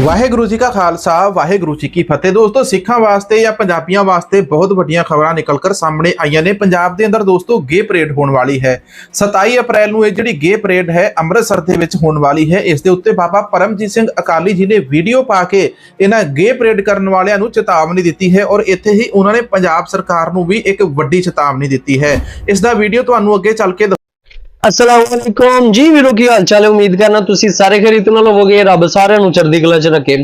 ਵਾਹਿਗੁਰੂ ਜੀ ਕਾ ਖਾਲਸਾ, ਵਾਹਿਗੁਰੂ ਜੀ ਕੀ ਫਤਿਹ। ਦੋਸਤੋ, ਸਿੱਖਾਂ ਵਾਸਤੇ ਜਾਂ ਪੰਜਾਬੀਆਂ ਵਾਸਤੇ ਬਹੁਤ ਵੱਡੀਆਂ ਖਬਰਾਂ ਨਿਕਲ ਕਰ ਸਾਹਮਣੇ ਆਈਆਂ ਨੇ। ਪੰਜਾਬ ਦੇ ਅੰਦਰ ਦੋਸਤੋ, ਗੇ ਪਰੇਡ ਹੋਣ ਵਾਲੀ ਹੈ। 27 ਅਪ੍ਰੈਲ ਨੂੰ ਇਹ ਜਿਹੜੀ ਗੇ ਪਰੇਡ ਹੈ, ਅੰਮ੍ਰਿਤਸਰ ਦੇ ਵਿੱਚ ਹੋਣ ਵਾਲੀ ਹੈ। ਇਸ ਦੇ ਉੱਤੇ ਬਾਬਾ ਪਰਮਜੀਤ ਸਿੰਘ ਅਕਾਲੀ ਜੀ ਨੇ ਵੀਡੀਓ ਪਾ ਕੇ ਇਹਨਾਂ ਗੇ ਪਰੇਡ ਕਰਨ ਵਾਲਿਆਂ ਨੂੰ ਚੇਤਾਵਨੀ ਦਿੱਤੀ ਹੈ ਔਰ ਇੱਥੇ ਹੀ ਉਹਨਾਂ ਨੇ ਪੰਜਾਬ ਸਰਕਾਰ ਨੂੰ ਵੀ ਇੱਕ ਵੱਡੀ ਚੇਤਾਵਨੀ ਦਿੱਤੀ ਹੈ। ਇਸ ਦਾ ਵੀਡੀਓ ਤੁਹਾਨੂੰ ਅੱਗੇ ਚੱਲ ਕੇ ਅਸਲਾਮ ਵਾਲੇਕੁਮ ਜੀ ਵੀਰੋ, ਕੀ ਹਾਲ ਚਾਲ ਹੈ? ਉਮੀਦ ਕਰਨਾ ਤੁਸੀਂ ਸਾਰੇ ਖਰੀਦ ਨਾਲ ਹੋਵੋਗੇ। ਰੱਬ ਸਾਰਿਆਂ ਨੂੰ ਚੜ੍ਹਦੀ ਕਲਾ 'ਚ ਰੱਖੇ।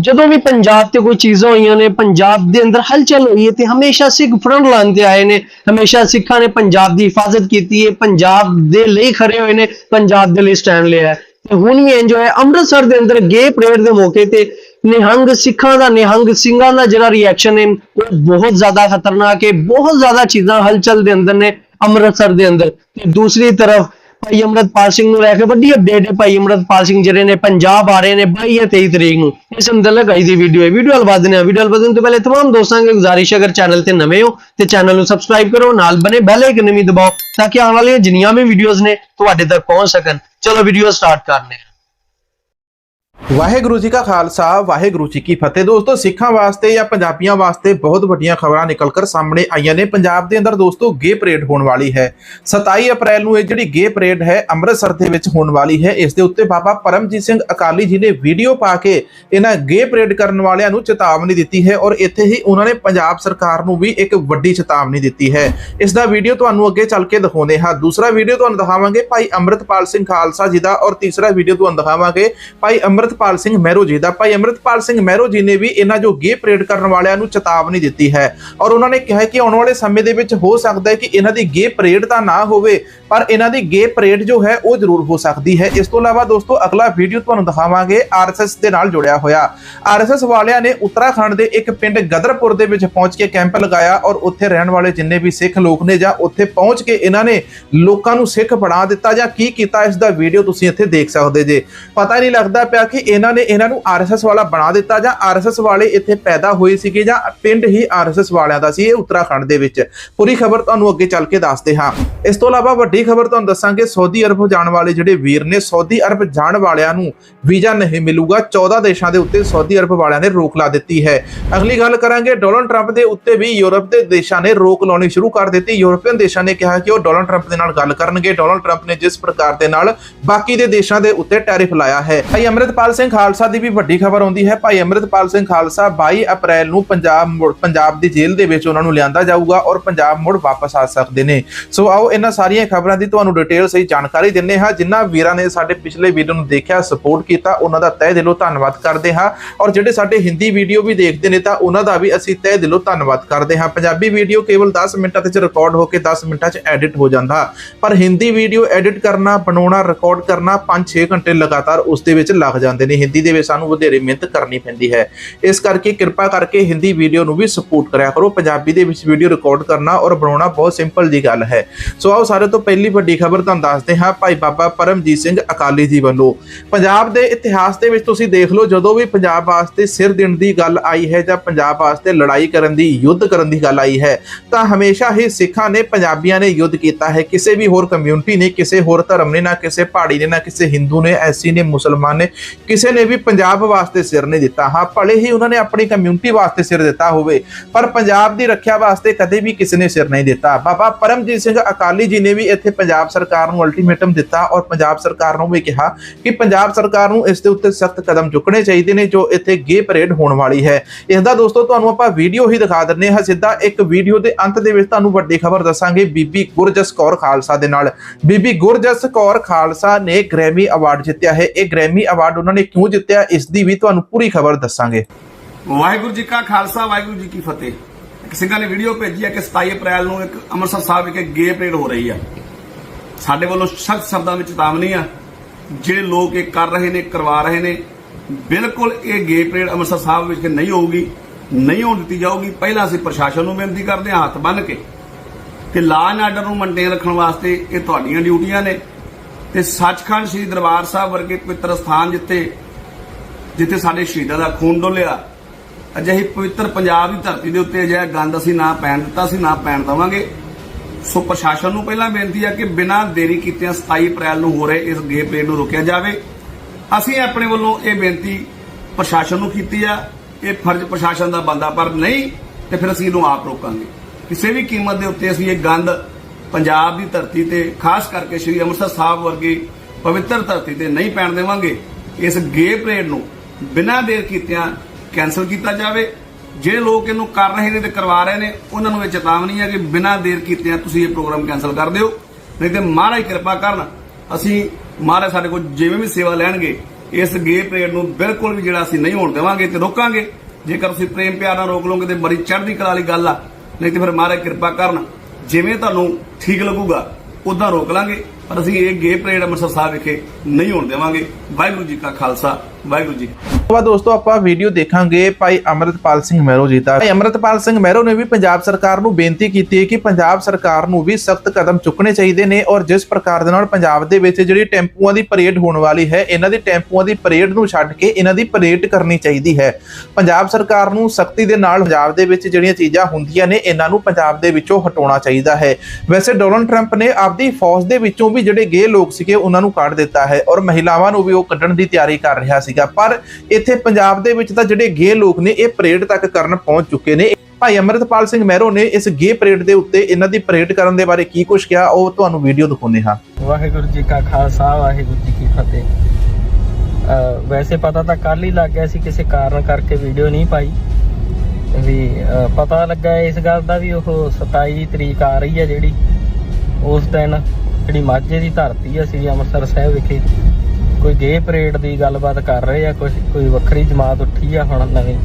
ਜਦੋਂ ਵੀ ਪੰਜਾਬ ਤੇ ਕੋਈ ਚੀਜ਼ਾਂ ਹੋਈਆਂ ਨੇ, ਪੰਜਾਬ ਦੇ ਅੰਦਰ ਹਲਚਲ ਹੋਈ ਹੈ ਤੇ ਹਮੇਸ਼ਾ ਸਿੱਖ ਫਰੰਟ ਲਾਈਨ ਤੇ ਆਏ ਨੇ। ਹਮੇਸ਼ਾ ਸਿੱਖਾਂ ਨੇ ਪੰਜਾਬ ਦੀ ਹਿਫਾਜ਼ਤ ਕੀਤੀ ਹੈ। ਪੰਜਾਬ ਦੇ ਲਈ ਖੜੇ ਹੋਏ ਨੇ। ਪੰਜਾਬ ਦੇ ਲਈ ਸਟੈਂਡ ਲਿਆ ਤੇ ਹੁਣ ਵੀ ਇੰਜੋ ਹੈ। ਅੰਮ੍ਰਿਤਸਰ ਦੇ ਅੰਦਰ ਗੇ ਪਰੇਡ ਦੇ ਮੌਕੇ ਤੇ ਨਿਹੰਗ ਸਿੱਖਾਂ ਦਾ, ਨਿਹੰਗ ਸਿੰਘਾਂ ਦਾ ਜਿਹੜਾ ਰਿਐਕਸ਼ਨ ਹੈ, ਉਹ ਬਹੁਤ ਜ਼ਿਆਦਾ ਖਤਰਨਾਕ ਹੈ। ਬਹੁਤ ਜ਼ਿਆਦਾ ਚੀਜ਼ਾਂ ਹਲਚਲ ਦੇ ਅੰਦਰ ਨੇ। ਅੰਮ੍ਰਿਤਸਰ ਦੇ ਅੰਦਰ ਤੇ ਦੂਸਰੀ ਤਰਫ ਭਾਈ ਅਮਰਤਪਾਲ ਸਿੰਘ ਨੂੰ ਲੈ ਕੇ ਵੱਡੀ ਅਪਡੇਟ ਹੈ ਭਾਈ ਅਮਰਤਪਾਲ ਸਿੰਘ ਜਿਹੜੇ ਨੇ ਪੰਜਾਬ ਆ ਰਹੇ ਨੇ 22 ਜਾਂ 23 ਤਰੀਕ ਨੂੰ ਇਸ ਅੰਦਰ ਲਗਾਈ ਦੀ ਵੀਡੀਓ ਹੈ ਵੀਡੀਓ ਹਲ ਵਧਨੇ ਆ ਵੀਡੀਓ ਹਲ ਵਧਣ ਤੋਂ ਪਹਿਲੇ तमाम ਦੋਸਤਾਂ ਨੂੰ ਗੁਜ਼ਾਰਿਸ਼ ਹੈ ਅਗਰ ਚੈਨਲ ਤੇ ਨਵੇਂ ਹੋ ਤੇ ਚੈਨਲ ਨੂੰ ਸਬਸਕ੍ਰਾਈਬ ਕਰੋ ਨਾਲ ਬਨੇ ਬੈਲ ਆਈਕਨ ਵੀ ਦਬਾਓ ਤਾਂ ਕਿ ਆਉਣ ਵਾਲੀਆਂ ਜਿੰਨੀਆਂ ਵੀ ਵੀਡੀਓਜ਼ ਨੇ ਤੁਹਾਡੇ ਤੱਕ ਪਹੁੰਚ ਸਕਣ ਚਲੋ ਵੀਡੀਓ ਸਟਾਰਟ ਕਰਨੇ ਆ ਵਾਹਿਗੁਰੂ ਜੀ ਕਾ ਖਾਲਸਾ, ਵਾਹਿਗੁਰੂ ਜੀ ਕੀ ਫਤਿਹ। ਦੋਸਤੋ, ਸਿੱਖਾਂ ਵਾਸਤੇ ਜਾਂ ਪੰਜਾਬੀਆਂ ਵਾਸਤੇ ਬਹੁਤ ਵੱਡੀਆਂ ਖਬਰਾਂ ਨਿਕਲ ਕਰ ਸਾਹਮਣੇ ਆਈਆਂ ਨੇ। ਪੰਜਾਬ ਦੇ ਅੰਦਰ ਦੋਸਤੋ, ਗੇ ਪਰੇਡ ਹੋਣ ਵਾਲੀ ਹੈ। 27 ਅਪ੍ਰੈਲ ਨੂੰ ਇਹ ਜਿਹੜੀ ਗੇ ਪਰੇਡ ਹੈ, ਅੰਮ੍ਰਿਤਸਰ ਦੇ ਵਿੱਚ ਹੋਣ ਵਾਲੀ ਹੈ। ਇਸ ਦੇ ਉੱਤੇ ਬਾਬਾ ਪਰਮਜੀਤ ਸਿੰਘ ਅਕਾਲੀ ਜੀ ਨੇ ਵੀਡੀਓ ਪਾ ਕੇ ਇਹਨਾਂ ਗੇ ਪਰੇਡ ਕਰਨ ਵਾਲਿਆਂ ਨੂੰ ਚੇਤਾਵਨੀ ਦਿੱਤੀ ਹੈ ਔਰ ਇੱਥੇ ਹੀ ਉਹਨਾਂ ਨੇ ਪੰਜਾਬ ਸਰਕਾਰ ਨੂੰ ਵੀ ਇੱਕ ਵੱਡੀ ਚੇਤਾਵਨੀ ਦਿੱਤੀ ਹੈ। ਇਸ ਦਾ ਵੀਡੀਓ ਤੁਹਾਨੂੰ ਅੱਗੇ ਚੱਲ ਕੇ ਦਿਖਾਉਂਦੇ ਹਾਂ। ਦੂਸਰਾ ਵੀਡੀਓ ਤੁਹਾਨੂੰ ਦਿਖਾਵਾਂਗੇ ਭਾਈ ਅੰਮ੍ਰਿਤਪਾਲ ਸਿੰਘ ਖਾਲਸਾ ਜੀ ਦਾ ਔਰ ਤੀਸਰਾ ਵੀਡੀਓ ਤੁਹਾਨੂੰ ਦਿਖਾਵਾਂਗੇ ਭਾਈ ਅੰਮ੍ਰਿਤਪਾਲ ਸਿੰਘ ਮਹਿਰੋ ਜੀ ਦਾ। ਭਾਈ ਅੰਮ੍ਰਿਤਪਾਲ ਸਿੰਘ ਮਹਿਰੋ ਜੀ ਨੇ ਵੀ ਇਹਨਾਂ ਜੋ ਗੇ ਪਰੇਡ ਕਰਨ ਵਾਲਿਆਂ ਨੂੰ ਚੇਤਾਵਨੀ ਦਿੱਤੀ ਹੈ ਔਰ ਉਹਨਾਂ ਨੇ ਕਿਹਾ ਕਿ ਆਉਣ ਵਾਲੇ ਸਮੇਂ ਦੇ ਵਿੱਚ ਹੋ ਸਕਦਾ ਹੈ ਕਿ ਇਹਨਾਂ ਦੀ ਗੇ ਪਰੇਡ ਤਾਂ ਨਾ ਹੋਵੇ, ਪਰ ਇਹਨਾਂ ਦੀ ਗੇ ਪਰੇਡ ਜੋ ਹੈ ਉਹ ਜ਼ਰੂਰ ਹੋ ਸਕਦੀ ਹੈ। ਇਸ ਤੋਂ ਇਲਾਵਾ ਦੋਸਤੋ, ਅਗਲਾ ਵੀਡੀਓ ਤੁਹਾਨੂੰ ਦਿਖਾਵਾਂਗੇ ਆਰਐਸਐਸ ਦੇ ਨਾਲ ਜੁੜਿਆ ਹੋਇਆ। ਆਰਐਸਐਸ ਵਾਲਿਆਂ ਨੇ ਉੱਤਰਾਖੰਡ ਦੇ ਇੱਕ ਪਿੰਡ ਗਦਰਪੁਰ ਦੇ ਵਿੱਚ ਪਹੁੰਚ ਕੇ ਕੈਂਪ ਲਗਾਇਆ ਔਰ ਉੱਥੇ ਰਹਿਣ ਵਾਲੇ ਜਿੰਨੇ ਵੀ ਸਿੱਖ ਲੋਕ ਨੇ ਜਾਂ ਉੱਥੇ ਪਹੁੰਚ ਕੇ ਇਹਨਾਂ ਨੇ ਲੋਕਾਂ ਨੂੰ ਸਿੱਖ ਬਣਾ ਦਿੱਤਾ ਜਾਂ ਕੀ ਕੀਤਾ, ਇਸ ਦਾ ਵੀਡੀਓ ਤੁਸੀਂ ਇੱਥੇ ਦੇਖ ਸਕਦੇ ਜੇ। ਪਤਾ ਹੀ ਨਹੀਂ ਲੱਗਦਾ ਪਿਆ ਕਿ ਇਹਨਾਂ ਨੇ ਇਹਨਾਂ ਨੂੰ ਆਰਐਸਐਸ ਵਾਲਾ ਬਣਾ ਦਿੱਤਾ ਜਾਂ ਆਰਐਸਐਸ ਵਾਲੇ ਇੱਥੇ ਪੈਦਾ ਹੋਏ ਸੀਗੇ ਜਾਂ ਪਿੰਡ ਹੀ ਆਰਐਸਐਸ ਵਾਲਿਆਂ ਦਾ ਸੀ ਇਹ ਉੱਤਰਾਖੰਡ ਦੇ ਵਿੱਚ। ਪੂਰੀ ਖਬਰ ਤੁਹਾਨੂੰ ਅੱਗੇ ਚੱਲ ਕੇ ਦੱਸਦੇ ਹਾਂ। ਇਸ ਤੋਂ ਇਲਾਵਾ ਵੱਡੀ ਖਬਰ ਤੁਹਾਨੂੰ ਦੱਸਾਂਗੇ, ਸਾਊਦੀ ਅਰਬ ਜਾਣ ਵਾਲੇ ਜਿਹੜੇ ਵੀਰ ਨੇ, ਸਾਊਦੀ ਅਰਬ ਜਾਣ ਵਾਲਿਆਂ ਨੂੰ ਵੀਜ਼ਾ ਨਹੀਂ ਮਿਲੂਗਾ। 14 ਦੇਸ਼ਾਂ ਦੇ ਉੱਤੇ ਸਾਊਦੀ ਅਰਬ ਵਾਲਿਆਂ ਨੇ ਰੋਕ ਲਾ ਦਿੱਤੀ ਹੈ। ਅਗਲੀ ਗੱਲ ਕਰਾਂਗੇ, ਡੋਨਲਡ ਟਰੰਪ ਦੇ ਉੱਤੇ ਵੀ ਯੂਰਪ ਦੇ ਦੇਸ਼ਾਂ ਨੇ ਰੋਕ ਲਾਉਣੀ ਸ਼ੁਰੂ ਕਰ ਦਿੱਤੀ। ਯੂਰਪੀਅਨ ਦੇਸ਼ਾਂ ਨੇ ਕਿਹਾ ਕਿ ਉਹ ਡੋਨਲਡ ਟਰੰਪ ਦੇ ਨਾਲ ਗੱਲ ਕਰਨਗੇ। ਡੋਨਲਡ ਟਰੰਪ ਨੇ ਜਿਸ ਪ੍ਰਕਾਰ ਦੇ ਨਾਲ ਬਾਕੀ ਦੇ ਦੇਸ਼ਾਂ ਦੇ ਉੱਤੇ ਟੈਰਿਫ ਲਾਇਆ ਹੈ। ਭਾਈ ਅੰਮ੍ਰਿਤਪਾਲ ਸਿੰਘ ਖਾਲਸਾ ਦੀ ਵੀ ਵੱਡੀ ਖਬਰ ਆਉਂਦੀ ਹੈ। ਭਾਈ ਅੰਮ੍ਰਿਤਪਾਲ ਸਿੰਘ ਖਾਲਸਾ 22 ਅਪ੍ਰੈਲ ਨੂੰ ਪੰਜਾਬ ਮੁੜ ਪੰਜਾਬ ਦੀ ਜੇਲ੍ਹ ਦੇ ਵਿੱਚ ਉਹਨਾਂ ਨੂੰ ਲਿਆਂਦਾ ਜਾਊਗਾ ਔਰ ਪੰਜਾਬ ਮੁੜ ਵਾਪਸ ਆ ਸਕਦੇ ਨੇ। ਸੋ ਆਓ ਇਹਨਾਂ ਸਾਰੀਆਂ ਖਬਰਾਂ ਦੀ ਤੁਹਾਨੂੰ ਡਿਟੇਲ ਸਹੀ ਜਾਣਕਾਰੀ ਦਿੰਨੇ ਹਾਂ। ਜਿਨ੍ਹਾਂ ਵੀਰਾਂ ਨੇ ਸਾਡੇ ਪਿਛਲੇ ਵੀਡੀਓ ਨੂੰ ਦੇਖਿਆ ਸਪੋਰਟ ਕੀਤਾ, ਉਹਨਾਂ ਦਾ ਤਹਿ ਦਿਲੋਂ ਧੰਨਵਾਦ ਕਰਦੇ ਹਾਂ। ਔਰ ਜਿਹੜੇ ਸਾਡੇ ਹਿੰਦੀ ਵੀਡੀਓ ਵੀ ਦੇਖਦੇ ਨੇ ਤਾਂ ਉਹਨਾਂ ਦਾ ਵੀ ਅਸੀਂ ਤਹਿ ਦਿਲੋਂ ਧੰਨਵਾਦ ਕਰਦੇ ਹਾਂ। ਪੰਜਾਬੀ ਵੀਡੀਓ ਕੇਵਲ 10 ਮਿੰਟਾਂ ਦੇ ਚ ਰਿਕਾਰਡ ਹੋ ਕੇ 10 ਮਿੰਟਾਂ ਚ ਐਡਿਟ ਹੋ ਜਾਂਦਾ। ਪਰ ਹਿੰਦੀ ਵੀਡੀਓ ਐਡਿਟ ਕਰਨਾ, ਬਣਾਉਣਾ ਰਿਕਾਰਡ ਕਰਨਾ 5-6 ਘੰਟੇ ਲਗਾਤਾਰ ਉਸ ਦੇ ਵਿੱਚ ਲੱਗ ਜਾਂਦਾ। ਨੇ, ਹਿੰਦੀ ਦੇ ਵਿੱਚ ਸਾਨੂੰ ਵਧੇਰੇ ਮਿਹਨਤ ਕਰਨੀ ਪੈਂਦੀ ਹੈ। ਇਸ ਕਰਕੇ ਕਿਰਪਾ ਕਰਕੇ ਹਿੰਦੀ ਵੀਡੀਓ ਨੂੰ ਵੀ ਸਪੋਰਟ ਕਰਿਆ ਕਰੋ। ਪੰਜਾਬੀ ਦੇ ਵਿੱਚ ਵੀਡੀਓ ਰਿਕਾਰਡ ਕਰਨਾ ਔਰ ਬਣਾਉਣਾ ਬਹੁਤ ਸਿੰਪਲ ਜੀ ਗੱਲ ਹੈ। ਸੋ ਆਓ ਸਾਰੇ ਤੋਂ ਪਹਿਲੀ ਵੱਡੀ ਖਬਰ ਤੁਹਾਨੂੰ ਦੱਸਦੇ ਹਾਂ ਭਾਈ ਬਾਬਾ ਪਰਮਜੀਤ ਸਿੰਘ ਅਕਾਲੀ ਜੀ ਵੱਲੋਂ। ਪੰਜਾਬ ਦੇ ਇਤਿਹਾਸ ਦੇ ਵਿੱਚ ਤੁਸੀਂ ਦੇਖ ਲਓ, ਜਦੋਂ ਵੀ ਪੰਜਾਬ ਵਾਸਤੇ ਸਿਰ ਦੇਣ ਦੀ ਗੱਲ ਆਈ ਹੈ ਜਾਂ ਪੰਜਾਬ ਵਾਸਤੇ ਲੜਾਈ ਕਰਨ ਦੀ, ਯੁੱਧ ਕਰਨ ਦੀ ਗੱਲ ਆਈ ਹੈ, ਤਾਂ ਹਮੇਸ਼ਾ ਹੀ ਸਿੱਖਾਂ ਨੇ ਪੰਜਾਬੀਆਂ ਨੇ ਯੁੱਧ ਕੀਤਾ ਹੈ। ਕਿਸੇ ਵੀ ਹੋਰ ਕਮਿਊਨਿਟੀ ਨੇ, ਕਿਸੇ ਹੋਰ ਧਰਮ ਨੇ, ਨਾ ਕਿਸੇ ਪਹਾੜੀ ਨੇ, ਨਾ ਕਿਸੇ ਹਿੰਦੂ ਨੇ, ਐਸੀ ਨੇ, ਮੁਸਲਮਾਨ ਨੇ ਕਿਸੇ ਨੇ ਵੀ ਪੰਜਾਬ ਵਾਸਤੇ ਸਿਰ ਨਹੀਂ ਦਿੱਤਾ। ਹਾਂ, ਭਲੇ ਹੀ ਉਹਨਾਂ ਨੇ ਆਪਣੀ ਕਮਿਊਨਿਟੀ ਵਾਸਤੇ ਸਿਰ ਦਿੱਤਾ ਹੋਵੇ, ਪਰ ਪੰਜਾਬ ਦੀ ਰੱਖਿਆ ਵਾਸਤੇ ਕਦੇ ਵੀ ਕਿਸੇ ਨੇ ਸਿਰ ਨਹੀਂ ਦਿੱਤਾ। ਬਾਬਾ ਪਰਮਜੀਤ ਸਿੰਘ ਅਕਾਲੀ ਜੀ ਨੇ ਵੀ ਇੱਥੇ ਪੰਜਾਬ ਸਰਕਾਰ ਨੂੰ ਅਲਟੀਮੇਟਮ ਦਿੱਤਾ ਔਰ ਪੰਜਾਬ ਸਰਕਾਰ ਨੂੰ ਵੀ ਕਿਹਾ ਕਿ ਪੰਜਾਬ ਸਰਕਾਰ ਨੂੰ ਇਸ ਦੇ ਉੱਤੇ ਸਖਤ ਕਦਮ ਚੁੱਕਣੇ ਚਾਹੀਦੇ ਨੇ, ਜੋ ਇੱਥੇ ਗੇ ਪਰੇਡ ਹੋਣ ਵਾਲੀ ਹੈ। ਇਸ ਦਾ ਦੋਸਤੋ, ਤੁਹਾਨੂੰ ਆਪਾਂ ਵੀਡੀਓ ਹੀ ਦਿਖਾ ਦਿੰਨੇ ਹਾਂ। ਸਿੱਧਾ ਇੱਕ ਵੀਡੀਓ ਦੇ ਅੰਤ ਦੇ ਵਿੱਚ ਤੁਹਾਨੂੰ ਵੱਡੀ ਖਬਰ ਦੱਸਾਂਗੇ ਬੀਬੀ ਗੁਰਜਸ ਕੌਰ ਖਾਲਸਾ ਦੇ ਨਾਲ। ਬੀਬੀ ਗੁਰਜਸ ਕੌਰ ਖਾਲਸਾ ਨੇ ਗ੍ਰੈਮੀ ਅਵਾਰਡ ਜਿੱਤਿਆ ਹੈ। ਇਹ ਗ੍ਰੈਮੀ ਅਵਾਰਡ ਉਹਨਾਂ ਨੇ ਕਿਉਂ ਜਿੱਤਿਆ, ਇਸ ਦੀ ਵੀ ਤੁਹਾਨੂੰ ਪੂਰੀ ਖਬਰ ਦੱਸਾਂਗੇ। ਵਾਹਿਗੁਰੂ ਜੀ ਕਾ ਖਾਲਸਾ, ਵਾਹਿਗੁਰੂ ਜੀ ਕੀ ਫਤਿਹ। ਇੱਕ ਸਿੰਘਾਂ ਨੇ ਵੀਡੀਓ ਭੇਜੀ ਹੈ ਕਿ 27 ਅਪ੍ਰੈਲ ਨੂੰ ਇੱਕ ਅੰਮ੍ਰਿਤਸਰ ਸਾਹਿਬ ਵਿਖੇ ਗੇ ਪਰੇਡ ਹੋ ਰਹੀ ਆ। ਸਾਡੇ ਵੱਲੋਂ ਸਖਤ ਸ਼ਬਦਾਂ ਵਿੱਚ ਚੇਤਾਵਨੀ ਆ, ਜਿਹੜੇ ਲੋਕ ਇਹ ਕਰ ਰਹੇ ਨੇ, ਕਰਵਾ ਰਹੇ ਨੇ, ਬਿਲਕੁਲ ਇਹ ਗੇ ਪਰੇਡ ਅੰਮ੍ਰਿਤਸਰ ਸਾਹਿਬ ਵਿਖੇ ਨਹੀਂ ਹੋਊਗੀ, ਨਹੀਂ ਹੋਣ ਦਿੱਤੀ ਜਾਊਗੀ। ਪਹਿਲਾਂ ਅਸੀਂ ਪ੍ਰਸ਼ਾਸਨ ਨੂੰ ਬੇਨਤੀ ਕਰਦੇ ਹਾਂ, ਹੱਥ ਬੰਨ੍ਹ ਕੇ, ਕਿ ਲਾਅ ਐਂਡ ਆਰਡਰ ਨੂੰ ਮੇਨਟੇਨ ਰੱਖਣ ਵਾਸਤੇ ਇਹ ਤੁਹਾਡੀਆਂ ਡਿਊਟੀਆਂ ਨੇ। ਤੇ ਸੱਚਖੰਡ ਸ੍ਰੀ ਦਰਬਾਰ ਸਾਹਿਬ ਵਰਗੇ ਪਵਿੱਤਰ ਸਥਾਨ ਜਿੱਥੇ ਜਿੱਥੇ ਸਾਡੇ ਸ਼ਹੀਦਾਂ ਦਾ ਖੂਨ ਡੋਲਿਆ, ਅਜਿਹੀ ਪਵਿੱਤਰ ਪੰਜਾਬ ਦੀ ਧਰਤੀ ਦੇ ਉੱਤੇ ਅਜਿਹਾ ਗੰਦ ਅਸੀਂ ਨਾ ਪੈਣ ਦਿੱਤਾ, ਅਸੀਂ ਨਾ ਪੈਣ ਦਵਾਂਗੇ। ਸੋ ਪ੍ਰਸ਼ਾਸਨ ਨੂੰ ਪਹਿਲਾਂ ਬੇਨਤੀ ਹੈ ਕਿ ਬਿਨਾਂ ਦੇਰੀ ਕੀਤਿਆਂ 27 ਅਪ੍ਰੈਲ ਨੂੰ ਹੋ ਰਹੇ ਇਸ ਗੇ ਪਰੇਡ ਨੂੰ ਰੋਕਿਆ ਜਾਵੇ। ਅਸੀਂ ਆਪਣੇ ਵੱਲੋਂ ਇਹ ਬੇਨਤੀ ਪ੍ਰਸ਼ਾਸਨ ਨੂੰ ਕੀਤੀ ਆ, ਇਹ ਫਰਜ਼ ਪ੍ਰਸ਼ਾਸਨ ਦਾ ਬੰਦਾ ਪਰ ਨਹੀਂ, ਤੇ ਫਿਰ ਅਸੀਂ ਇਹਨੂੰ ਆਪ ਰੋਕਾਂਗੇ। ਕਿਸੇ ਵੀ ਕੀਮਤ ਦੇ ਉੱਤੇ ਅਸੀਂ ਇਹ ਗੰਦ ਪੰਜਾਬ ਦੀ ਧਰਤੀ ਤੇ, ਖਾਸ ਕਰਕੇ ਸ੍ਰੀ ਅੰਮ੍ਰਿਤਸਰ ਸਾਹਿਬ ਵਰਗੀ ਪਵਿੱਤਰ ਧਰਤੀ ਤੇ ਨਹੀਂ ਪੈਣ ਦੇਵਾਂਗੇ। ਇਸ ਗੇ ਪਰੇਡ ਨੂੰ ਬਿਨਾਂ ਦੇਰ ਕੀਤਿਆਂ ਕੈਨਸਲ ਕੀਤਾ ਜਾਵੇ। ਜਿਹੜੇ ਲੋਕ ਇਹਨੂੰ ਕਰ ਰਹੇ ਨੇ ਤੇ ਕਰਵਾ ਰਹੇ ਨੇ, ਉਹਨਾਂ ਨੂੰ ਇਹ ਚੇਤਾਵਨੀ ਹੈ ਕਿ ਬਿਨਾਂ ਦੇਰ ਕੀਤਿਆਂ ਤੁਸੀਂ ਇਹ ਪ੍ਰੋਗਰਾਮ ਕੈਨਸਲ ਕਰ ਦਿਓ। ਨਹੀਂ ਤੇ ਮਹਾਰਾਜ ਕਿਰਪਾ ਕਰਨ, ਅਸੀਂ ਮਹਾਰਾਜ ਸਾਡੇ ਕੋਲ ਜਿਵੇਂ ਵੀ ਸੇਵਾ ਲੈਣਗੇ, ਇਸ ਗੇ ਪਰੇਡ ਨੂੰ ਬਿਲਕੁਲ ਵੀ ਜਿਹੜਾ ਅਸੀਂ ਨਹੀਂ ਹੋਣ ਦੇਵਾਂਗੇ ਤੇ ਰੋਕਾਂਗੇ। ਜੇਕਰ ਤੁਸੀਂ ਪ੍ਰੇਮ ਪਿਆਰ ਨਾਲ ਰੋਕ ਲਓਗੇ ਤੇ ਬੜੀ ਚੜ੍ਹਦੀ ਕਲਾ ਵਾਲੀ ਗੱਲ ਆ, ਨਹੀਂ ਤੇ ਫਿਰ ਮਹਾਰਾਜ ਕਿਰਪਾ ਕਰਨ ਜਿਵੇਂ ਤੁਹਾਨੂੰ ਠੀਕ ਲੱਗੂਗਾ ਉਦਾਂ ਰੋਕ ਲਾਂਗੇ। ਪਰ ਅਸੀਂ ਇਹ ਗੇ ਪਰੇਡ ਅੰਮ੍ਰਿਤਸਰ ਸਾਹਿਬ ਵਿਖੇ ਨਹੀਂ ਹੋਣ ਦੇਵਾਂਗੇ। ਵਾਹਿਗੁਰੂ ਜੀ ਕਾ ਖਾਲਸਾ। ਵਾਹਿਗੁਰੂ ਜੀ। ਕੀ ਫਤਿਹ। ਵਾ ਦੋਸਤੋ ਆਪਾਂ ਵੀਡੀਓ ਦੇਖਾਂਗੇ ਭਾਈ ਅਮਰਤਪਾਲ ਸਿੰਘ ਮਹਿਰੋ ਜੀ ਦਾ। ਭਾਈ ਅਮਰਤਪਾਲ ਸਿੰਘ ਮਹਿਰੋ ਨੇ ਵੀ ਪੰਜਾਬ ਸਰਕਾਰ ਨੂੰ ਬੇਨਤੀ ਕੀਤੀ ਹੈ ਕਿ ਪੰਜਾਬ ਸਰਕਾਰ ਨੂੰ ਵੀ ਸਖਤ ਕਦਮ ਚੁੱਕਣੇ ਚਾਹੀਦੇ ਨੇ ਔਰ ਜਿਸ ਪ੍ਰਕਾਰ ਦੇ ਨਾਲ ਪੰਜਾਬ ਦੇ ਵਿੱਚ ਜਿਹੜੀ ਟੈਂਪੂਆਂ ਦੀ ਪਰੇਡ ਹੋਣ ਵਾਲੀ ਹੈ, ਇਹਨਾਂ ਦੀ ਟੈਂਪੂਆਂ ਦੀ ਪਰੇਡ ਨੂੰ ਛੱਡ ਕੇ ਇਹਨਾਂ ਦੀ ਪਰੇਡ ਕਰਨੀ ਚਾਹੀਦੀ ਹੈ। ਪੰਜਾਬ ਸਰਕਾਰ ਨੂੰ ਸਖਤੀ ਦੇ ਨਾਲ ਪੰਜਾਬ ਦੇ ਵਿੱਚ ਜਿਹੜੀਆਂ ਚੀਜ਼ਾਂ ਹੁੰਦੀਆਂ ਨੇ, ਇਹਨਾਂ ਨੂੰ ਪੰਜਾਬ ਦੇ ਵਿੱਚੋਂ ਹਟਾਉਣਾ ਚਾਹੀਦਾ ਹੈ। ਵੈਸੇ ਡੋਨਲਡ ਟਰੰਪ ਨੇ ਆਪਦੀ ਫੌਜ ਦੇ ਵਿੱਚੋਂ ਵੀ ਜਿਹੜੇ ਗੇ ਲੋਕ ਸੀਗੇ, ਉਹਨਾਂ ਨੂੰ ਕੱਢ ਦਿੱਤਾ ਹੈ ਔਰ ਮਹਿਲਾਵਾਂ ਨੂੰ ਵੀ ਉਹ ਕੱਢਣ ਦੀ ਤਿਆਰੀ ਕਰ ਰਿਹਾ ਸੀ। ਸੀਗਾ। ਪਰ ਇੱਥੇ ਪੰਜਾਬ ਦੇ ਵਿੱਚ ਤਾਂ ਜਿਹੜੇ ਗੇ ਲੋਕ ਨੇ, ਇਹ ਪਰੇਡ ਤੱਕ ਕਰਨ ਪਹੁੰਚ ਚੁੱਕੇ ਨੇ। ਭਾਈ ਅਮਰਤਪਾਲ ਸਿੰਘ ਮਹਿਰੋ ਨੇ ਇਸ ਗੇ ਪਰੇਡ ਦੇ ਉੱਤੇ ਇਹਨਾਂ ਦੀ ਪਰੇਡ ਕਰਨ ਦੇ ਬਾਰੇ ਕੀ ਕੁਝ ਕਿਹਾ, ਉਹ ਤੁਹਾਨੂੰ ਵੀਡੀਓ ਦਿਖਾਉਂਦੇ ਹਾਂ। ਵਾਹਿਗੁਰੂ ਜੀ ਕਾ ਖਾਲਸਾ, ਵਾਹਿਗੁਰੂ ਜੀ ਕੀ ਫਤਿਹ। ਵੈਸੇ ਪਤਾ ਤਾਂ ਕੱਲ ਹੀ ਲੱਗ ਗਿਆ ਸੀ, ਕਿਸੇ ਕਾਰਨ ਕਰਕੇ ਵੀਡੀਓ ਨਹੀਂ ਪਾਈ। ਵੀ ਪਤਾ ਲੱਗਾ ਇਸ ਗੱਲ ਦਾ ਵੀ ਉਹ 27 ਤਰੀਕ ਆ ਰਹੀ ਹੈ ਜਿਹੜੀ। ਉਸ ਦਿਨ ਜਿਹੜੀ ਮਾਝੇ ਦੀ ਧਰਤੀ ਆ ਸ੍ਰੀ ਅੰਮ੍ਰਿਤਸਰ ਸਾਹਿਬ ਵਿਖੇ। ਕੋਈ ਗੇ ਪਰੇਡ ਦੀ ਗੱਲਬਾਤ ਕਰ ਰਹੇ ਆ ਕੁਝ ਕੋਈ ਵੱਖਰੀ ਜਮਾਤ ਉੱਠੀ ਆ ਹੁਣ ਨਵੀਂ।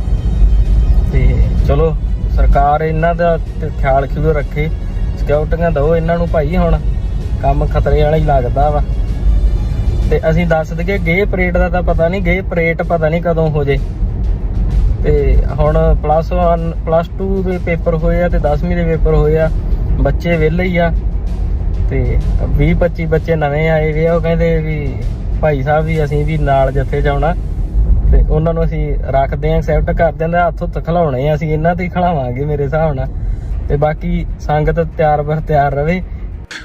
ਤੇ ਚਲੋ, ਸਰਕਾਰ ਇਹਨਾਂ ਦਾ ਖਿਆਲ ਖਿਲੋ ਰੱਖੇ। ਸਿਕਿਉਰਟੀਆਂ ਦਿਓ ਇਹਨਾਂ ਨੂੰ ਭਾਈ ਹੁਣ। ਕੰਮ ਖਤਰੇ ਵਾਲਾ ਹੀ ਲੱਗਦਾ ਵਾ। ਤੇ ਅਸੀਂ ਦੱਸ ਦਈਏ ਗੇ ਪਰੇਡ ਦਾ ਤਾਂ ਪਤਾ ਨਹੀਂ ਗੇ ਪਰੇਡ ਪਤਾ ਨਹੀਂ ਕਦੋਂ ਹੋ ਜੇ। ਤੇ ਹੁਣ ਪਲੱਸ 1 ਪਲੱਸ 2 ਦੇ ਪੇਪਰ ਹੋਏ ਆ ਤੇ 10ਵੀਂ ਦੇ ਪੇਪਰ ਹੋਏ ਆ। ਬੱਚੇ ਵਿਹਲੇ ਹੀ ਆ। ਤੇ 20 25 ਬੱਚੇ ਨਵੇਂ ਆਏ ਵੇ ਉਹ ਕਹਿੰਦੇ ਵੀ ਭਾਈ ਸਾਹਿਬ ਵੀ ਅਸੀਂ ਵੀ ਨਾਲ ਜੱਥੇ ਜਾਣਾ ਤੇ ਉਹਨਾਂ ਨੂੰ ਅਸੀਂ ਰੱਖਦੇ ਆਂ ਐਕਸੈਪਟ ਕਰਦੇ ਆਂ ਹੱਥੋਂ ਖਲਾਉਣੇ ਆ, ਅਸੀਂ ਇਹਨਾਂ ਤੇ ਹੀ ਖਲਾਵਾਂਗੇ ਮੇਰੇ ਹਿਸਾਬ ਨਾਲ। ਤੇ ਬਾਕੀ ਸੰਗਤ ਤਿਆਰ ਬਰ ਤਿਆਰ ਰਵੇ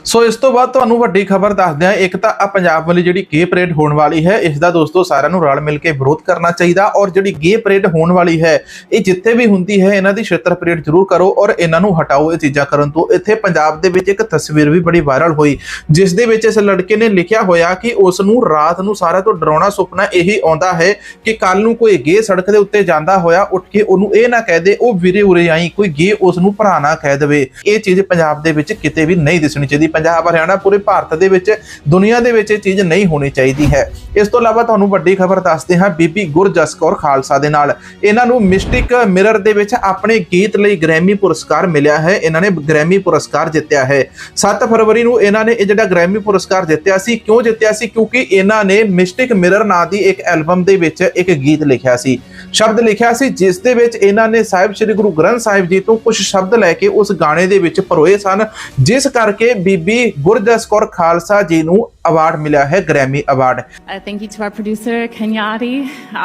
ਸੋ ਇਸ ਤੋਂ ਬਾਅਦ ਤੁਹਾਨੂੰ ਵੱਡੀ ਖਬਰ ਦੱਸਦੇ ਹਾਂ। ਇੱਕ ਤਾਂ ਆ ਪੰਜਾਬ ਵਾਲੀ ਜਿਹੜੀ ਗੇ ਪਰੇਡ ਹੋਣ ਵਾਲੀ ਹੈ, ਇਸ ਦਾ ਦੋਸਤੋ ਸਾਰਿਆਂ ਨੂੰ ਰਲ ਮਿਲ ਕੇ ਵਿਰੋਧ ਕਰਨਾ ਚਾਹੀਦਾ ਔਰ ਜਿਹੜੀ ਗੇ ਪਰੇਡ ਹੋਣ ਵਾਲੀ ਹੈ, ਇਹ ਜਿੱਥੇ ਵੀ ਹੁੰਦੀ ਹੈ, ਇਹਨਾਂ ਦੀ ਛੇਤਰ ਪਰੇਡ ਜ਼ਰੂਰ ਕਰੋ ਔਰ ਇਹਨਾਂ ਨੂੰ ਹਟਾਓ ਇਹ ਚੀਜ਼ਾਂ ਕਰਨ ਤੋਂ। ਇੱਥੇ ਪੰਜਾਬ ਦੇ ਵਿੱਚ ਇੱਕ ਤਸਵੀਰ ਵੀ ਬੜੀ ਵਾਇਰਲ ਹੋਈ, ਜਿਸ ਦੇ ਵਿੱਚ ਇਸ ਲੜਕੇ ਨੇ ਲਿਖਿਆ ਹੋਇਆ ਕਿ ਉਸ ਨੂੰ ਰਾਤ ਨੂੰ ਸਾਰਿਆਂ ਤੋਂ ਡਰਾਉਣਾ ਸੁਪਨਾ ਇਹੀ ਆਉਂਦਾ ਹੈ ਕਿ ਕੱਲ ਨੂੰ ਕੋਈ ਗੇ ਸੜਕ ਦੇ ਉੱਤੇ ਜਾਂਦਾ ਹੋਇਆ, ਉੱਠ ਕੇ ਉਹਨੂੰ ਇਹ ਨਾ ਕਹਿ ਦੇ, ਉਹ ਵੀਰੇ ਉਰੇ ਆਈ, ਕੋਈ ਗੇ ਉਸ ਨੂੰ ਭਰਾ ਨਾ ਕਹਿ ਦੇਵੇ। ਇਹ ਚੀਜ਼ ਪੰਜਾਬ ਦੇ ਵਿੱਚ ਕਿਤੇ ਵੀ ਨਹੀਂ ਦਿਸਣੀ ਚਾਹੀਦੀ। ਪੰਜਾਬ ਹਰਿਆਣਾ ਪੂਰੇ ਭਾਰਤ ਦੇ ਵਿੱਚ, ਦੁਨੀਆ ਦੇ ਵਿੱਚ ਇਹ ਚੀਜ਼ ਨਹੀਂ ਹੋਣੀ ਚਾਹੀਦੀ ਹੈ। ਇਸ ਤੋਂ ਇਲਾਵਾ ਤੁਹਾਨੂੰ ਵੱਡੀ ਖਬਰ ਦੱਸਦੇ ਹਾਂ ਬੀਬੀ ਗੁਰਜਸ ਕੌਰ ਖਾਲਸਾ ਦੇ ਨਾਲ। ਇਹਨਾਂ ਨੂੰ ਮਿਸਟਿਕ ਮਿਰਰ ਦੇ ਵਿੱਚ ਆਪਣੇ ਗੀਤ ਲਈ ਗ੍ਰੈਮੀ ਪੁਰਸਕਾਰ ਮਿਲਿਆ ਹੈ। ਇਹਨਾਂ ਨੇ ਗ੍ਰੈਮੀ ਪੁਰਸਕਾਰ ਜਿੱਤਿਆ ਹੈ। 7 ਫਰਵਰੀ ਨੂੰ ਇਹਨਾਂ ਨੇ ਇਹ ਜਿਹੜਾ ਗ੍ਰੈਮੀ ਪੁਰਸਕਾਰ ਜਿੱਤਿਆ ਸੀ, ਕਿਉਂ ਜਿੱਤਿਆ ਸੀ? ਕਿਉਂਕਿ ਇਹਨਾਂ ਨੇ ਮਿਸਟਿਕ ਮਿਰਰ ਨਾਂ ਦੀ ਇੱਕ ਐਲਬਮ ਦੇ ਵਿੱਚ ਇੱਕ ਗੀਤ ਲਿਖਿਆ ਸੀ। ਸ਼ਬਦ ਲਿਖਿਆ ਸੀ, ਜਿਸ ਦੇ ਵਿੱਚ ਇਹਨਾਂ ਨੇ ਸਾਹਿਬ ਸ੍ਰੀ ਗੁਰੂ ਗ੍ਰੰਥ ਸਾਹਿਬ ਜੀ ਤੋਂ ਕੁਝ ਸ਼ਬਦ ਲੈ ਕੇ ਉਸ ਗਾਣੇ ਦੇ ਵਿੱਚ ਪਰੋਏ ਸਨ, ਜਿਸ ਕਰਕੇ ਬੀਬੀ ਗੁਰਜਸ ਕੌਰ ਖਾਲਸਾ ਜੀ ਨੂੰ ਅਵਾਰਡ ਮਿਲਿਆ ਹੈ Grammy award Uh, thank you to our producer, Kenyati,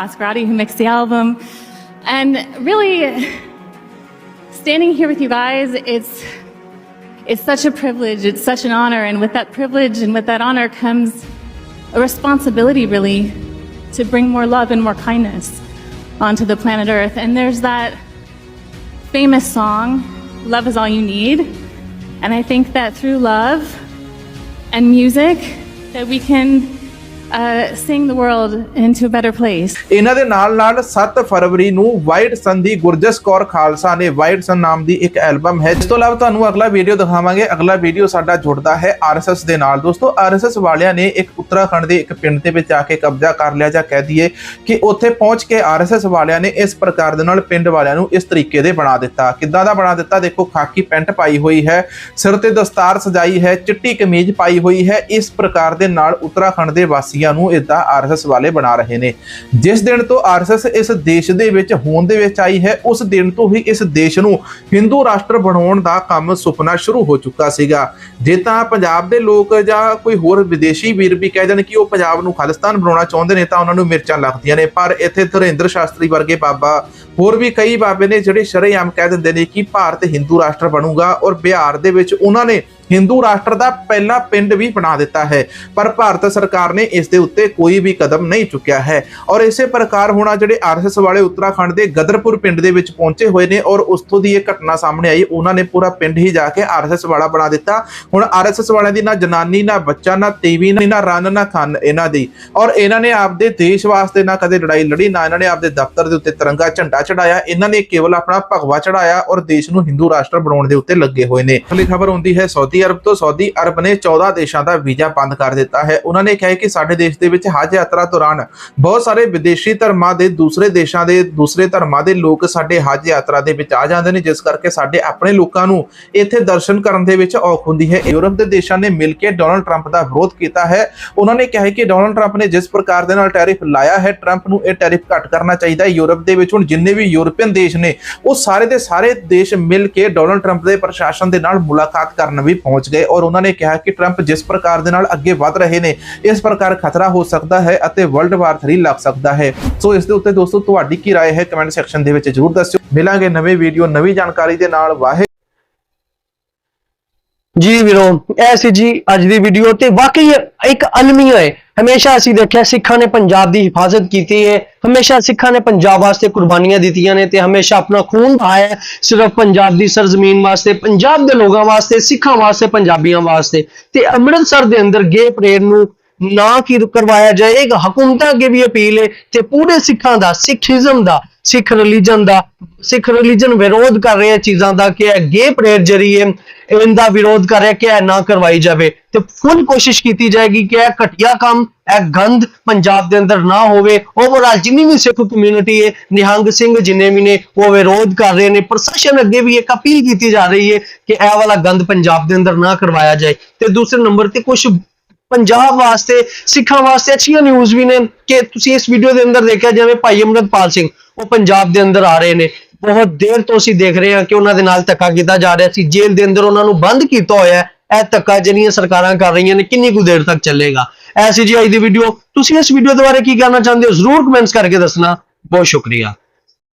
Oscarati, who mixed the album. And really, standing here with you guys, it's, it's such a privilege, it's such an honor. And with that privilege and with that honor comes a responsibility, really, to bring more love and more kindness onto the planet Earth. And there's that famous song, Love is All You Need. and I think that through love and music, that we can uh, sing the world into a better place. ਇਹਨਾਂ ਦੇ ਨਾਲ ਨਾਲ 7 ਫਰਵਰੀ ਨੂੰ white ਸਨ ਦੀ ਗੁਰਜਸ ਕੌਰ ਖਾਲਸਾ ਨੇ white ਸਨ ਨਾਮ ਦੀ ਇੱਕ ਐਲਬਮ ਹੈ। ਇਸ ਤੋਂ ਇਲਾਵਾ ਤੁਹਾਨੂੰ ਅਗਲਾ ਵੀਡੀਓ ਦਿਖਾਵਾਂਗੇ। ਅਗਲਾ ਵੀਡੀਓ ਸਾਡਾ ਜੁੜਦਾ ਹੈ ਆਰਐਸਐਸ ਦੇ ਨਾਲ। ਦੋਸਤੋ ਆਰਐਸਐਸ ਵਾਲਿਆਂ ਨੇ ਇੱਕ ਉੱਤਰਾਖੰਡ ਦੇ ਇੱਕ ਪਿੰਡ ਦੇ ਵਿੱਚ ਆ ਕੇ ਕਬਜ਼ਾ ਕਰ ਲਿਆ ਜਾਂ ਕਹਿ ਦਈਏ ਕਿ ਉੱਥੇ ਪਹੁੰਚ ਕੇ ਆਰਐਸਐਸ ਵਾਲਿਆਂ ਨੇ ਇਸ ਪ੍ਰਕਾਰ ਦੇ ਨਾਲ ਪਿੰਡ ਵਾਲਿਆਂ ਨੂੰ ਇਸ ਤਰੀਕੇ ਦੇ ਬਣਾ ਦਿੱਤਾ। ਕਿੱਦਾਂ ਦਾ ਬਣਾ ਦਿੱਤਾ? ਦੇਖੋ ਖਾਕੀ ਪੈਂਟ ਪਾਈ ਹੋਈ ਹੈ ਸਿਰ ਤੇ ਦਸਤਾਰ ਸਜਾਈ ਹੈ ਚਿੱਟੀ ਕਮੀਜ਼ ਪਾਈ ਹੋਈ ਹੈ। ਇਸ ਪ੍ਰਕਾਰ ਦੇ ਨਾਲ ਉੱਤਰਾਖੰਡ ਦੇ ਵਾਸੀ ਵਾਸੀਆਂ ਨੂੰ ਇਦਾਂ ਆਰਐਸਐਸ ਵਾਲੇ ਬਣਾ ਰਹੇ ਨੇ। ਜਿਸ ਦਿਨ ਤੋਂ ਆਰਐਸਐਸ ਇਸ ਦੇਸ਼ ਦੇ ਵਿੱਚ ਹੋਂਦ ਦੇ ਵਿੱਚ ਆਈ ਹੈ, ਉਸ ਦਿਨ ਤੋਂ ਹੀ ਇਸ ਦੇਸ਼ ਨੂੰ ਹਿੰਦੂ ਰਾਸ਼ਟਰ ਬਣਾਉਣ ਦਾ ਕੰਮ ਸੁਪਨਾ ਸ਼ੁਰੂ ਹੋ ਚੁੱਕਾ ਸੀਗਾ। ਜੇ ਤਾਂ ਪੰਜਾਬ ਦੇ ਲੋਕ ਜਾਂ ਕੋਈ ਹੋਰ ਵਿਦੇਸ਼ੀ ਵੀਰ ਵੀ ਕਹਿ ਦੇਣ ਕਿ ਉਹ ਪੰਜਾਬ ਨੂੰ ਖਾਲਿਸਤਾਨ ਬਣਾਉਣਾ ਚਾਹੁੰਦੇ ਨੇ, ਤਾਂ ਉਹਨਾਂ ਨੂੰ ਮਿਰਚਾਂ ਲੱਗਦੀਆਂ ਨੇ। ਪਰ ਇੱਥੇ ਧਰੇਂਦਰ ਸ਼ਾਸਤਰੀ ਵਰਗੇ ਬਾਬਾ, ਹੋਰ ਵੀ ਕਈ ਬਾਬੇ ਨੇ ਜਿਹੜੇ ਸ਼ਰੇਆਮ ਕਹਿ ਦਿੰਦੇ ਨੇ ਕਿ ਭਾਰਤ ਹਿੰਦੂ ਰਾਸ਼ਟਰ ਬਣੂਗਾ ਔਰ ਬਿਹਾਰ ਦੇ ਵਿੱਚ ਉਹਨਾਂ ਨੇ ਹਿੰਦੂ ਰਾਸ਼ਟਰ ਦਾ ਪਹਿਲਾ ਪਿੰਡ ਵੀ ਬਣਾ ਦਿੱਤਾ ਹੈ, ਪਰ ਭਾਰਤ ਸਰਕਾਰ ਨੇ ਇਸ ਦੇ ਉੱਤੇ ਕੋਈ ਵੀ ਕਦਮ ਨਹੀਂ ਚੁੱਕਿਆ ਹੈ। ਔਰ ਇਸੇ ਪ੍ਰਕਾਰ ਹੁਣ ਆਹ ਜਿਹੜੇ ਆਰਐਸਐਸ ਵਾਲੇ ਉੱਤਰਾਖੰਡ ਦੇ ਗਦਰਪੁਰ ਪਿੰਡ ਦੇ ਵਿੱਚ ਪਹੁੰਚੇ ਹੋਏ ਨੇ ਔਰ ਉਸ ਤੋਂ ਦੀ ਇਹ ਘਟਨਾ ਸਾਹਮਣੇ ਆਈ, ਉਹਨਾਂ ਨੇ ਪੂਰਾ ਪਿੰਡ ਹੀ ਜਾ ਕੇ ਆਰਐਸਐਸ ਵਾਲਾ ਬਣਾ ਦਿੱਤਾ। ਹੁਣ ਆਰਐਸਐਸ ਵਾਲਿਆਂ ਦੀ ਨਾ ਜਨਾਨੀ, ਨਾ ਬੱਚਾ, ਨਾ ਤੀਵੀ, ਨਾ ਰਨ, ਨਾ ਖਾਨ, ਇਹਨਾਂ ਦੀ। ਔਰ ਇਹਨਾਂ ਨੇ ਆਪਦੇ ਦੇਸ਼ ਵਾਸਤੇ ਨਾ ਕਦੇ ਲੜਾਈ ਲੜੀ, ਨਾ ਇਹਨਾਂ ਨੇ ਆਪਦੇ ਦਫ਼ਤਰ ਦੇ ਉੱਤੇ ਤਿਰੰਗਾ ਝੰਡਾ ਚੜਾਇਆ ਇਹਨਾਂ ਨੇ ਕੇਵਲ ਆਪਣਾ ਭਗਵਾ ਚੜਾਇਆ ਔਰ ਦੇਸ਼ ਨੂੰ ਹਿੰਦੂ ਰਾਸ਼ਟਰ ਬਣਾਉਣ ਦੇ ਉੱਤੇ ਲੱਗੇ ਹੋਏ ਨੇ। ਅਗਲੀ ਖਬਰ ਹੁੰਦੀ ਹੈ ਸਾਊਦੀ ਅਰਬ ਤੋਂ ਸਾਊਦੀ ਅਰਬ ਨੇ 14 ਦੇਸ਼ਾਂ ਦਾ ਵੀਜ਼ਾ ਬੰਦ ਕਰ ਦਿੱਤਾ ਹੈ। ਉਹਨਾਂ ਨੇ ਕਿਹਾ ਕਿ ਸਾਡੇ ਦੇਸ਼ ਦੇ ਵਿੱਚ ਹਜ ਯਾਤਰਾ ਦੌਰਾਨ ਬਹੁਤ ਸਾਰੇ ਵਿਦੇਸ਼ੀ ਧਰਮਾਂ ਦੇ ਦੂਸਰੇ ਦੇਸ਼ਾਂ ਦੇ ਦੂਸਰੇ ਧਰਮਾਂ ਦੇ ਲੋਕ ਸਾਡੇ ਹਜ ਯਾਤਰਾ ਦੇ ਵਿੱਚ ਆ ਜਾਂਦੇ ਨੇ, ਜਿਸ ਕਰਕੇ ਸਾਡੇ ਆਪਣੇ ਲੋਕਾਂ ਨੂੰ ਇੱਥੇ ਦਰਸ਼ਨ ਕਰਨ ਦੇ ਵਿੱਚ ਔਖ ਹੁੰਦੀ ਹੈ। ਯੂਰਪ ਦੇ ਦੇਸ਼ਾਂ ਨੇ ਮਿਲ ਕੇ ਡੋਨਲਡ ਟਰੰਪ ਦਾ ਵਿਰੋਧ ਕੀਤਾ ਹੈ। ਉਹਨਾਂ ਨੇ ਕਿਹਾ ਕਿ ਡੋਨਲਡ ਟਰੰਪ ਨੇ ਜਿਸ ਪ੍ਰਕਾਰ ਦੇ ਨਾਲ ਟੈਰਿਫ ਲਾਇਆ ਹੈ, ਟਰੰਪ ਨੂੰ ਇਹ ਟੈਰਿਫ ਘੱਟ ਕਰਨਾ ਚਾਹੀਦਾ ਹੈ। ਯੂਰਪ ਦੇ ਵਿੱਚ ਹੁਣ ਜਿੰਨੇ ਵੀ ਯੂਰਪੀਅਨ ਦੇਸ਼ ਨੇ, ਉਹ ਸਾਰੇ ਦੇ ਸਾਰੇ ਦੇਸ਼ ਮਿਲ ਕੇ ਡੋਨਲਡ ਟਰੰਪ ਦੇ ਪ੍ਰਸ਼ਾਸਨ ਦੇ ਨਾਲ ਮੁਲਾਕਾਤ ਕਰਨ ਵੀ ਪਹੁੰਚ ਗਏ ਔਰ ਉਹਨਾਂ ਨੇ ਕਿਹਾ ਕਿ ਟਰੰਪ ਜਿਸ ਪ੍ਰਕਾਰ ਦੇ ਨਾਲ ਅੱਗੇ ਵਧ ਰਹੇ ਨੇ ਇਸ ਪ੍ਰਕਾਰ ਖਤਰਾ ਹੋ ਸਕਦਾ ਹੈ ਅਤੇ ਵਰਲਡ ਵਾਰ 3 ਲੱਗ ਸਕਦਾ ਹੈ ਸੋ ਇਸ ਦੇ ਉੱਤੇ ਦੋਸਤੋ ਤੁਹਾਡੀ ਕੀ رائے ਹੈ ਕਮੈਂਟ ਸੈਕਸ਼ਨ ਦੇ ਵਿੱਚ ਜਰੂਰ ਦੱਸਿਓ ਮਿਲਾਂਗੇ ਨਵੇਂ ਵੀਡੀਓ ਨਵੀਂ ਜਾਣਕਾਰੀ ਦੇ ਨਾਲ ਵਾਹਿ ਜੀ ਵੀਰੋ, ਇਹ ਸੀ ਜੀ ਅੱਜ ਦੀ ਵੀਡੀਓ ਤੇ ਵਾਕਈ ਇੱਕ ਅਲਮੀਆ ਹੈ ਹਮੇਸ਼ਾ ਅਸੀਂ ਦੇਖਿਆ ਸਿੱਖਾਂ ਨੇ ਪੰਜਾਬ ਦੀ ਹਿਫਾਜ਼ਤ ਕੀਤੀ ਹੈ। ਹਮੇਸ਼ਾ ਸਿੱਖਾਂ ਨੇ ਪੰਜਾਬ ਵਾਸਤੇ ਕੁਰਬਾਨੀਆਂ ਦਿੱਤੀਆਂ ਨੇ ਤੇ ਹਮੇਸ਼ਾ ਆਪਣਾ ਖੂਨ ਬਹਾਇਆ ਹੈ ਸਿਰਫ ਪੰਜਾਬ ਦੀ ਸਰਜ਼ਮੀਨ ਵਾਸਤੇ, ਪੰਜਾਬ ਦੇ ਲੋਕਾਂ ਵਾਸਤੇ, ਸਿੱਖਾਂ ਵਾਸਤੇ, ਪੰਜਾਬੀਆਂ ਵਾਸਤੇ। ਤੇ ਅੰਮ੍ਰਿਤਸਰ ਦੇ ਅੰਦਰ ਗੇ ਪ੍ਰੇਰ ਨੂੰ ਨਾ ਕੀ ਕਰਵਾਇਆ ਜਾਏ ਹਕੂਮਤਾਂ ਅੱਗੇ ਵੀ ਅਪੀਲ ਹੈ ਤੇ ਪੂਰੇ ਸਿੱਖਾਂ ਦਾ, ਸਿੱਖੀਜ਼ਮ ਦਾ, ਸਿੱਖ ਰਿਲੀਜਨ ਦਾ, ਸਿੱਖ ਰਿਲੀਜਨ ਵਿਰੋਧ ਕਰ ਰਿਹਾ ਚੀਜ਼ਾਂ ਦਾ ਕਿ ਇਹ ਗੇ ਪਰੇਡ ਜਰੀਏ ਇਹਦਾ ਵਿਰੋਧ ਕਰ ਰਿਹਾ ਕਿ ਇਹ ਨਾ ਕਰਵਾਈ ਜਾਵੇ। ਤੇ ਫੁੱਲ ਕੋਸ਼ਿਸ਼ ਕੀਤੀ ਜਾਏਗੀ ਕਿ ਇਹ ਘਟੀਆ ਕੰਮ, ਇਹ ਗੰਧ ਪੰਜਾਬ ਦੇ ਅੰਦਰ ਨਾ ਹੋਵੇ। ਓਵਰਆਲ ਜਿੰਨੀ ਵੀ ਸਿੱਖ ਕਮਿਊਨਿਟੀ ਹੈ, ਨਿਹੰਗ ਸਿੰਘ ਜਿੰਨੇ ਵੀ ਨੇ, ਉਹ ਵਿਰੋਧ ਕਰ ਰਹੇ ਨੇ। ਪ੍ਰਸ਼ਾਸਨ ਅੱਗੇ ਵੀ ਇੱਕ ਅਪੀਲ ਕੀਤੀ ਜਾ ਰਹੀ ਹੈ ਕਿ ਇਹ ਵਾਲਾ ਗੰਦ ਪੰਜਾਬ ਦੇ ਅੰਦਰ ਨਾ ਕਰਵਾਇਆ ਜਾਏ। ਤੇ ਦੂਸਰੇ ਨੰਬਰ ਤੇ ਕੁਝ ਪੰਜਾਬ ਵਾਸਤੇ, ਸਿੱਖਾਂ ਵਾਸਤੇ ਅੱਛੀਆਂ ਨਿਊਜ਼ ਵੀ ਨੇ ਕਿ ਤੁਸੀਂ ਇਸ ਵੀਡੀਓ ਦੇ ਅੰਦਰ ਦੇਖਿਆ ਜਿਵੇਂ ਭਾਈ ਅਮਰਤਪਾਲ ਸਿੰਘ, ਉਹ ਪੰਜਾਬ ਦੇ ਅੰਦਰ ਆ ਰਹੇ ਨੇ। ਬਹੁਤ ਦੇਰ ਤੋਂ ਅਸੀਂ ਦੇਖ ਰਹੇ ਹਾਂ ਕਿ ਉਹਨਾਂ ਦੇ ਨਾਲ ਧੱਕਾ ਕੀਤਾ ਜਾ ਰਿਹਾ ਸੀ। ਜੇਲ੍ਹ ਦੇ ਅੰਦਰ ਉਹਨਾਂ ਨੂੰ ਬੰਦ ਕੀਤਾ ਹੋਇਆ ਹੈ। ਇਹ ਧੱਕਾ ਜਿਹੜੀਆਂ ਸਰਕਾਰਾਂ ਕਰ ਰਹੀਆਂ ਨੇ, ਕਿੰਨੀ ਕੁ ਦੇਰ ਤੱਕ ਚੱਲੇਗਾ? ਐਸੀ ਜੀ ਅੱਜ ਦੀ ਵੀਡੀਓ ਤੁਸੀਂ ਇਸ ਵੀਡੀਓ ਦੇ ਬਾਰੇ ਕੀ ਕਹਿਣਾ ਚਾਹੁੰਦੇ ਹੋ? ਜ਼ਰੂਰ ਕਮੈਂਟਸ ਕਰਕੇ ਦੱਸਣਾ। ਬਹੁਤ ਸ਼ੁਕਰੀਆ।